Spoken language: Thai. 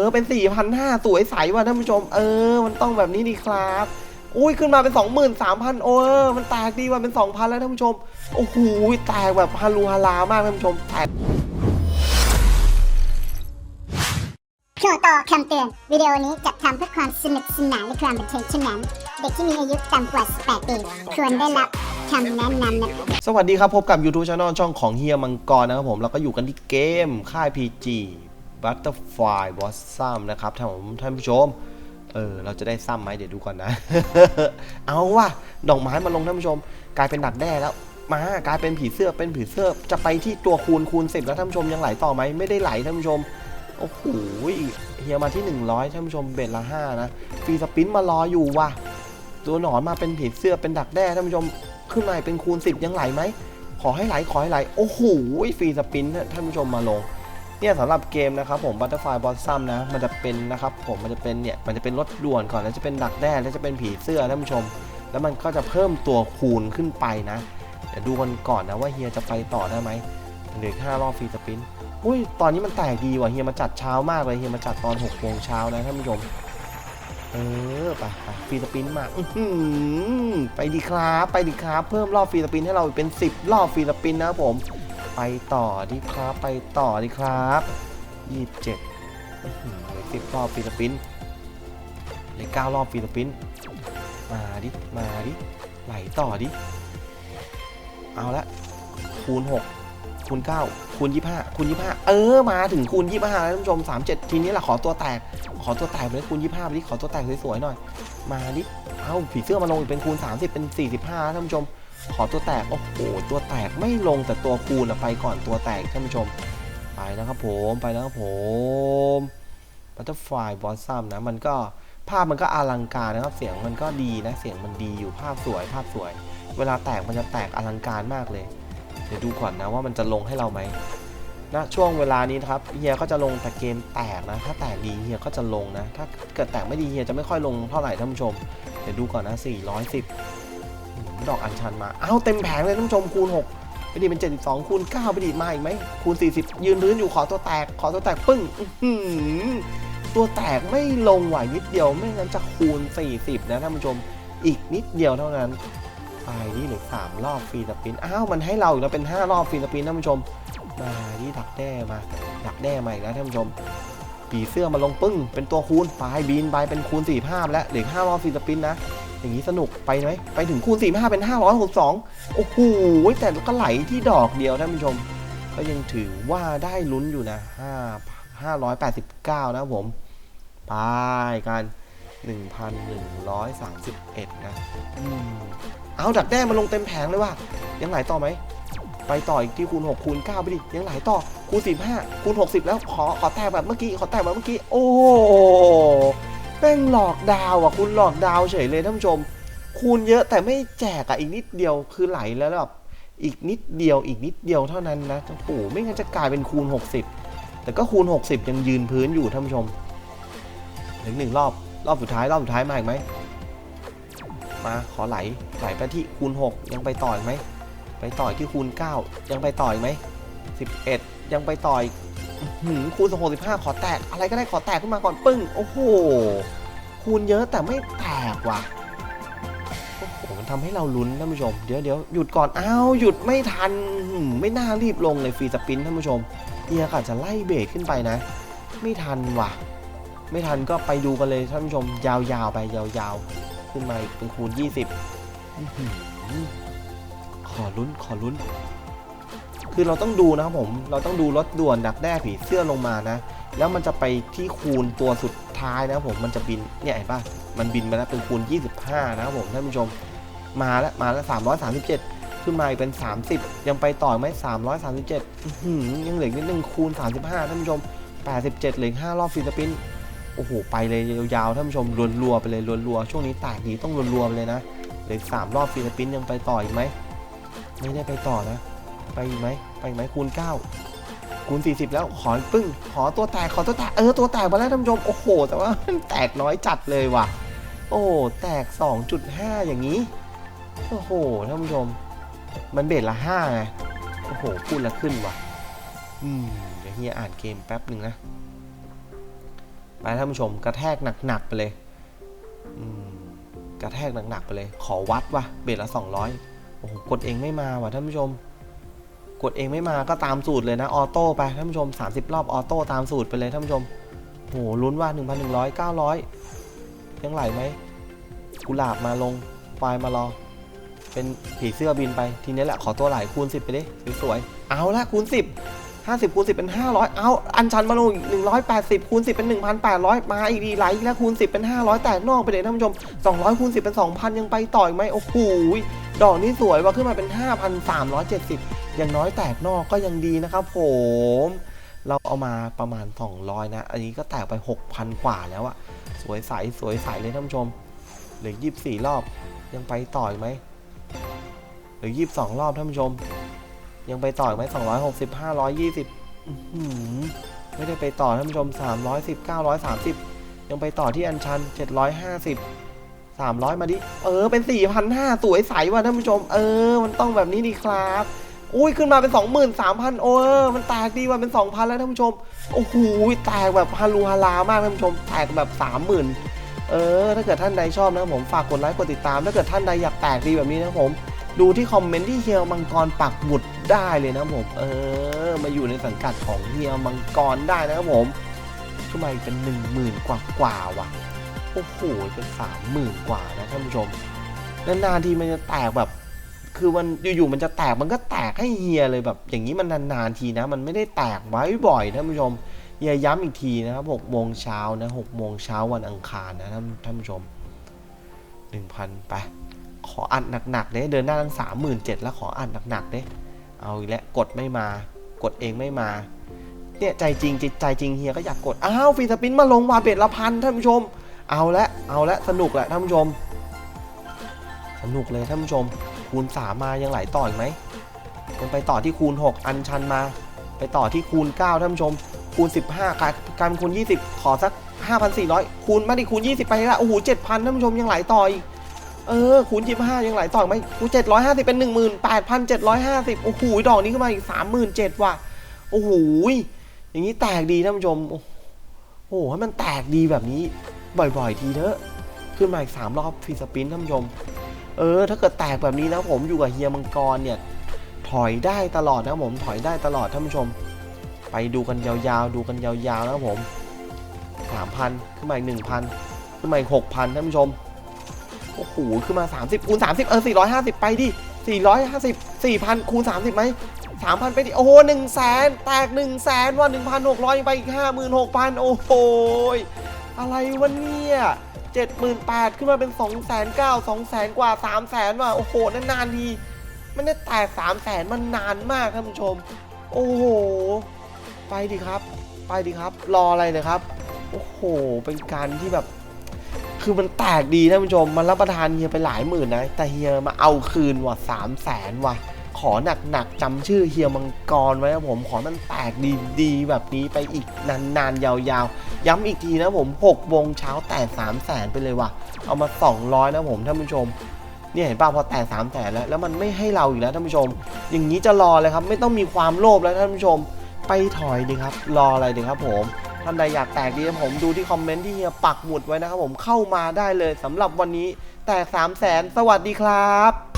อเป็นสี่พันห้าสวยใสว่ะท่านผู้ชม เออ มันต้องแบบนี้ดีครับอุ้ยขึ้นมาเป็นสองหมื่นสามพันโอเออมันแตกดีว่ะเป็นสองพันแล้วท่านผู้ชม โอ้โหแตกแบบฮารูฮารามากท่านผู้ชมแตกช่วงต่อคำเตือน วิดีโอนี้จัดทำเพื่อความสนุกสนานและความบันเทิงเท่านั้น เด็กที่มีอายุต่ำกว่า 18 ปีควรได้รับคำแนะนำนะครับสวัสดีครับ พบกับ YouTube Channel ช่องของเฮียมังกรนะครับผม เราก็อยู่กันที่เกมค่าย PG Butterfly Blossom นะครับท่านผมท่านผู้ชม เออ เราจะได้ซ้ำไหมเดี๋ยวดูก่อนนะ เอาว่ะดอกไม้มาลงท่านผู้ชม กลายเป็นดักแด้แล้ว มากลายเป็นผีเสื้อเป็นผีเสื้อจะไปที่ตัวคูณคูณสิบแล้วท่านผู้ชมยังไหลต่อไหมไม่ได้ไหลท่านผู้ชมโอ้โหเฮียมาที่ 100ท่านผู้ชมเบ็ดละ5นะฟรีสปินมารออยู่ว่ะตัวหนอนมาเป็นผีเสื้อเป็นดักแด้ท่านผู้ชมขึ้นมาเป็นคูณ 10 ยังไหลไหมขอให้ไหลขอให้ไหล โอ้โหฟรีสปินท่านผู้ชมมาลง เนี่ยสำหรับเกมนะครับผม Butterfly Blossom นะมันจะเป็นนะครับผมมันจะเป็นเนี่ยมันจะเป็นรถด่วนก่อนแล้วจะเป็นดักแด้แล้วจะเป็นผีเสื้อท่านผู้ชม แล้วมันก็จะเพิ่มตัวคูณขึ้นไปนะเดี๋ยวดูกันก่อนนะว่าเฮียจะไปต่อได้ไหมเหลือห้ารอบฟรีสปินอุ้ยตอนนี้มันแตกดีว่ะเฮียมาจัดเช้ามากเลยเฮียมาจัดตอน6โมงเช้านะท่านผู้ชมเออไปฟรีสปินมาอื้อหือไปดีครับไปดีครับเพิ่มรอบฟรีสปินให้เราเป็น 10 รอบฟรีสปินนะครับผม ไปต่อดีครับไปต่อดีครับ27อื้อหือเหลือ10รอบฟรีสปินเหลือ9รอบฟรีสปินมาดิมาดิไหลต่อดิเอาละคูณ6คูณ9คูณ25คูณ25เออมาถึงคูณ25แล้วท่านผู้ชม37ทีนี้แหละขอตัวแตกขอตัวแตกไปเลยคูณ25ไปดิขอตัวแตกสวยๆหน่อย มาดิเอ้าผีเสื้อมาลงอีกเป็นคูณ30เป็น45ท่านผู้ชม ขอตัวแตก โอ้โห ตัวแตกไม่ลงแต่ตัวคูณอะไปก่อนตัวแตกท่านผู้ชม ไปแล้วครับผมไปแล้วครับผม Butterfly Blossom นะ มันก็ภาพมันก็อลังการนะครับ เสียงมันก็ดีนะ เสียงมันดีอยู่ภาพสวย ภาพสวย เวลาแตกมันจะแตกอลังการมากเลย เดี๋ยวดูก่อนนะว่ามันจะลงให้เราไหมนะช่วงเวลานี้นะครับเฮียก็จะลงแต่เกมแตกนะ ถ้าแตกดีเฮียก็จะลงนะ ถ้าเกิดแตกไม่ดีเฮียจะไม่ค่อยลงเท่าไหร่ท่านผู้ชม เดี๋ยวดูก่อนนะ 410อืม ดอกอัญชันมา เอ้าเต็มแผงเลยท่านผู้ชมคูณ 6 ไปดีเป็น 72 คูณ 9 ไปดีมาอีกไหมคูณ 40 ยืนพื้นอยู่ขอตัวแตก ขอตัวแตกปึ้งตัวแตกไม่ลงไหวนิดเดียวไม่งั้นจะคูณ 40 นะท่านผู้ชมอีกนิดเดียวเท่านั้นไปนี่เหลือสามรอบฟรีสปิน อ้าวมันให้เราอีกแล้วเป็น 5 รอบฟรีสปินท่านผู้ชม มาที่ดักแด้มาดักแด้มาอีกแล้วท่านผู้ชมปีเสื้อมาลงปึ้ง เป็นตัวคูณปบินไปเป็นคูณ4 5แล้วเหลือ5รอบฟรีสปินนะ อย่างนี้สนุกไปไหมไปถึงคูณ4 5เป็น 562 โอ้โหแต่ก็ไหลที่ดอกเดียวท่านผู้ชม ก็ยังถือว่าได้ลุ้นอยู่นะ 5 589 นะครับผม ไปกัน 1,131 นะอืมเอาดักแด้มาลงเต็มแผงเลยว่ะยังไหลต่อไหม ไปต่ออีกที่คูณ 6 คูณ 9 ไปดิ ยังไหลต่อคูณ 15 คูณ 60 แล้วขอขอแตกแบบเมื่อกี้ ขอแตกแบบเมื่อกี้ โอ้ แม่งหลอกดาวอะคุณหลอกดาวเฉยเลยท่านผู้ชม คูณเยอะแต่ไม่แจกอะอีกนิดเดียวคือไหลแล้วแบบอีกนิดเดียวอีกนิดเดียวเท่านั้นนะโอ้โหไม่งั้นจะกลายเป็นคูณ 60 แต่ก็คูณ 60 ยังยืนพื้นอยู่ท่านผู้ชมถึงหนึ่งรอบรอบสุดท้ายรอบสุดท้ายมาอีกไหมมาขอไหลไหลไปที่คูณ 6 ยังไปต่ออีกไหมไปต่ออีกที่คูณ 9 ยังไปต่ออีกไหม11 ยังไปต่ออีกอื้อ หือคูณ65 ขอแตก อะไรก็ได้ขอแตกขึ้นมาก่อนปึ้ง โอ้โห คูณเยอะแต่ไม่แตกว่ะ โอ้โห มันทำให้เราลุ้นท่านผู้ชม เดี๋ยวเดี๋ยวหยุดก่อน อ้าว หยุดไม่ทัน ไม่น่ารีบลงเลยฟรีสปินท่านผู้ชมเฮียก็อาจจะไล่เบรกขึ้นไปนะ ไม่ทันว่ะ ไม่ทันก็ไปดูกันเลยท่านผู้ชม ยาวๆไปยาวๆ ขึ้นมาอีกเป็นคูณ 20อื้อหือขอลุ้นขอลุ้น คือเราต้องดูนะครับผม เราต้องดูรถด่วนดักแด้ผีเสื้อลงมานะ แล้วมันจะไปที่คูณตัวสุดท้ายนะครับผม มันจะบิน เนี่ยเห็นปะมันบินมาแล้วเป็นคูณ 25 นะครับผมท่านผู้ชม มาแล้ว มาแล้ว 337 ขึ้นมาอีกเป็น 30 ยังไปต่อไหม337หือยังเหลืออกนิดนึงคูณ 35 ท่านผู้ชม 87 เหลือ5รอบฟรีสปิน โอ้โห ไปเลยยาวๆท่านผู้ชมรัวๆไปเลยรัวๆช่วงนี้แตกดีต้องรัวๆไปเลยนะ เหลืออกสามรอบฟิลิปปินส์ยังไปต่ออีกไหม ไม่ได้ไปต่อนะ ไปอีกไหมไปอีกไหมคูณ9คูณ40 แล้วขอปึ้งขอตัวแตกขอตัวแตกเออตัวแตกมาแล้วท่านผู้ชมโอ้โห แต่ว่ามันแตกน้อยจัดเลยว่ะ โอ้แตก 2.5 อย่างนี้โอ้โหท่านผู้ชม มันเบ็ดละ5ไงโอ้โหพูดละขึ้นว่ะอืมเดี๋ยวเฮียอ่านเกมแป๊บหนึ่งนะไปท่านผู้ชมกระแทกหนักๆไปเลยอืมกระแทกหนักๆไปเลย ขอวัดว่ะเบ็ดละ200โอ้โหกดเองไม่มาว่ะท่านผู้ชม กดเองไม่มาก็ตามสูตรเลยนะออโต้ไปท่านผู้ชม 30 รอบออโต้ตามสูตรไปเลยท่านผู้ชมโหลุ้นว่า 1,100 900 ยังไหลไหมกุหลาบมาลงควายมารอ เป็นผีเสื้อบินไปทีนี้แหละขอตัวไหลคูณ 10 ไปดิสวยๆเอาละคูณ 10 50คูณ10 เป็น 500 เอาอันชันมาลงอีก180คูณ10 เป็น 1,800 มาอีกดีไหลอีกแล้วคูณ 10 เป็น 500 แตกนอกไปเลยท่านผู้ชม 200คูณ10 เป็น 2,000 ยังไปต่ออีกไหมโอ้โหดอกนี้สวยว่าขึ้นมาเป็น 5,370 อย่างน้อยแตกนอกก็ยังดีนะครับผม เราเอามาประมาณ 200 นะ อันนี้ก็แตกไป 6,000 กว่าแล้วอะสวยใสสวยใสเลยท่านผู้ชมเหลือ24 รอบ ยังไปต่ออีกไหมเหลือ22 รอบท่านผู้ชม ยังไปต่ออีกไหม260 520ไม่ได้ไปต่อท่านผู้ชม 310 930 ยังไปต่อที่อันชัน 750 300มาดิ เออ เป็น4,500สวยใสว่ะท่านผู้ชม เออ มันต้องแบบนี้ดีครับ อุ้ยขึ้นมาเป็น 23,000 โอ้เออมันแตกดีว่ะเป็น 2,000 แล้วท่านผู้ชม โอ้โหแตกแบบฮารูฮารามากท่านผู้ชม แตกแบบ 30,000 เออ ถ้าเกิดท่านใดชอบนะครับผมฝากกดไลค์กดติดตาม ถ้าเกิดท่านใดอยากแตกดีแบบนี้นะครับผม ดูที่คอมเมนต์ที่เฮียมังกรปักหมุดได้เลยนะผม เออ มาอยู่ในสังกัดของเฮียมังกรได้นะครับผมขึ้นมาอีกเป็น 10,000 กว่ากว่าว่ะ โอ้โห เป็นสามหมื่นกว่านะท่านผู้ชม นานๆทีมันจะแตกแบบ คือมันอยู่ๆมันจะแตกมันก็แตกให้เฮียเลยแบบ อย่างนี้มันนานๆทีนะ มันไม่ได้แตกไว้บ่อยท่านผู้ชมเฮียย้ำอีกทีนะครับหกโมงเช้านะหกโมงเช้าวันอังคารนะท่านท่านผู้ชมหนึ่งพันไปขออัดหนักๆเด้เดินหน้าตั้งสามหมื่นเจ็ดแล้วขออัดหนักๆเด้เอาอีกแล้วกดไม่มากดเองไม่มาเนี่ยใจจริงใจใจจริงเฮียก็อยากกดอ้าวฟีสปินมาลงวาเบ็ดละพันท่านผู้ชม เอาละเอาละสนุกแหละท่านผู้ชม สนุกเลยท่านผู้ชม คูณ 3 มายังไหลต่ออีกไหมยังไปต่อที่คูณ 6 อันชันมา ไปต่อที่คูณ 9 ท่านผู้ชม คูณ 15การการคูณ 20 ขอสัก 5,400 คูณมาดิคูณ 20 ไปละโอ้โห7,000ท่านผู้ชมยังไหลต่ออีกเออคูณ25 ยังไหลต่ออีกไหมคูณ750 เป็น 18,750 โอ้โหดอกนี้ขึ้นมาอีก 37,000ว่ะโอ้โหอย่างนี้แตกดีท่านผู้ชม โอ้โหให้มันแตกดีแบบนี้บ่อยๆ ทีเถอะ ขึ้นมาอีกสามรอบฟรีสปินท่านผู้ชม เออ ถ้าเกิดแตกแบบนี้นะผมอยู่กับเฮียมังกรเนี่ย ถอยได้ตลอดนะผมถอยได้ตลอดท่านผู้ชม ไปดูกันยาวๆ ดูกันยาวๆนะผมสามพันขึ้นมาอีกหนึ่งพันขึ้นมาอีกหกพันท่านผู้ชมโอ้โหขึ้นมา 30 คูณ 30 เออ 450 ไปดิ 450 4,000 คูณ 30ไหม3,000 ไปดิ โอ้โห1แสนแตก1แสนว่า 1,600ยังไปอีก 56,000 โอ้โห อะไรวะเนี่ย 78,000ขึ้นมาเป็น 2 9 0 0 0 2แสนกว่า3แสนว่ะโอ้โหนานๆทีมันได้แตก3แสนมันนานมากท่านผู้ชม โอ้โห ไปดิครับ ไปดิครับ รออะไรเลยครับ โอ้โห เป็นการที่แบบ คือมันแตกดีท่านผู้ชม มันรับประทานเฮียไปหลายหมื่นนะ แต่เฮียมาเอาคืนว่ะสามแสนว่ะ ขอหนักๆจำชื่อเฮียมังกรไว้นะผมขอมันแตกดีๆ แบบนี้ไปอีกนานๆ ยาวๆ ย้ำอีกทีนะผม6โมงเช้าแตก3 0 0แสนไปเลยว่ะ เอามา 200 นะผมท่านผู้ชมเนี่ยเห็นป่ะพอแตก3 0 0แสนแล้ว แล้วมันไม่ให้เราอีกแล้วท่านผู้ชม อย่างนี้จะรอเลยครับ ไม่ต้องมีความโลภแล้วท่านผู้ชม ไปถอยดีครับ รออะไรดีครับผมท่านใดอยากแตกดีผมดูที่คอมเมนต์ที่เฮียปักหมุดไว้นะครับผมเข้ามาได้เลยสำหรับวันนี้แตก3 0 0แสนสวัสดีครับ